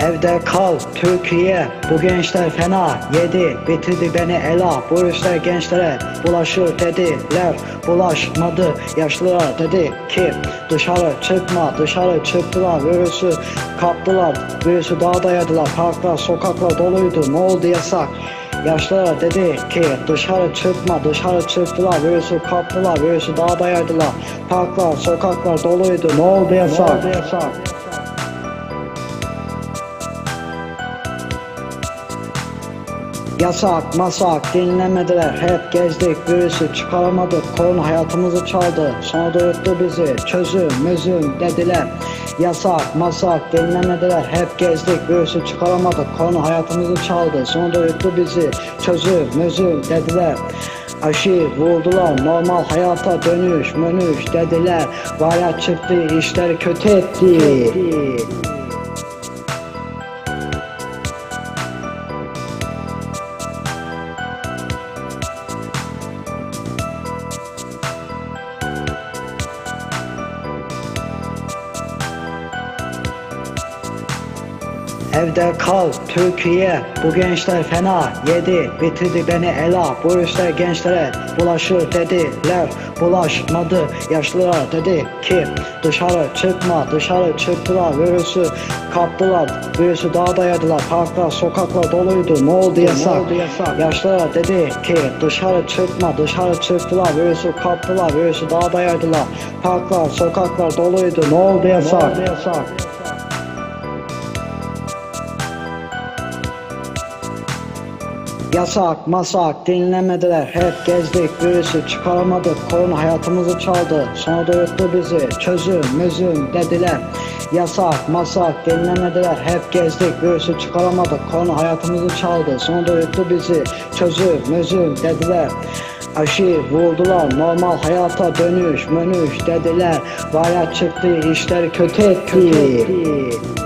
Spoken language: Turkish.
Evde kal Türkiye. Bu gençler fena. Yedi bitirdi beni ela. Bu işler gençlere bulaşır dediler. Bulaşmadı yaşlılar dedi ki dışarı çıkma dışarı çıktılar. Virüsü kaptılar. Virüsü dağda yaydılar parklar sokaklar doluydu. Ne oldu yasak? Yaşlılar dedi ki dışarı çıkma dışarı çıktılar. Virüsü kaptılar. Virüsü dağda yaydılar parklar sokaklar doluydu. Ne oldu yasak, ne oldu yasak? Yasak masak dinlemediler. Hep gezdik virüsü çıkaramadık korona hayatımızı çaldı. Sonra da yuttu bizi. Çözüm müzüm dediler. Yasak masak dinlemediler. Hep gezdik virüsü çıkaramadık korona hayatımızı çaldı. Sonra da yuttu bizi. Çözüm müzüm dediler. Aşı vurdular. Normal hayata dönüş mönüş dediler. Vaya çıktı işler kötü etti Evde kal Türkiye. Bu gençler fena. Yedi bitirdi beni ela. Bu işler gençlere bulaşır dediler. Bulaşmadı yaşlılar dedi ki dışarı çıkma dışarı çıktılar. Virüsü kaptılar. Virüsü dağda yaydılar parklar sokaklar doluydu. Ne oldu yasak, ne oldu yasak? yaşlılar dedi ki dışarı çıkma dışarı çıktılar. Virüsü kaptılar. Virüsü dağda yaydılar parklar sokaklar doluydu. Ne oldu yasak, ne oldu yasak? Yasak masak dinlemediler. Hep gezdik virüsü çıkaramadık. Korona hayatımızı çaldı. Sonra da yuttu bizi. Çözüm müzüm dediler. Yasak masak dinlemediler. Hep gezdik virüsü çıkaramadık. Korona hayatımızı çaldı. Sonra da yuttu bizi. Çözüm müzüm dediler. Aşı vurdular. Normal hayata dönüş mönüş dediler. Vaya çıktı işler kötü etti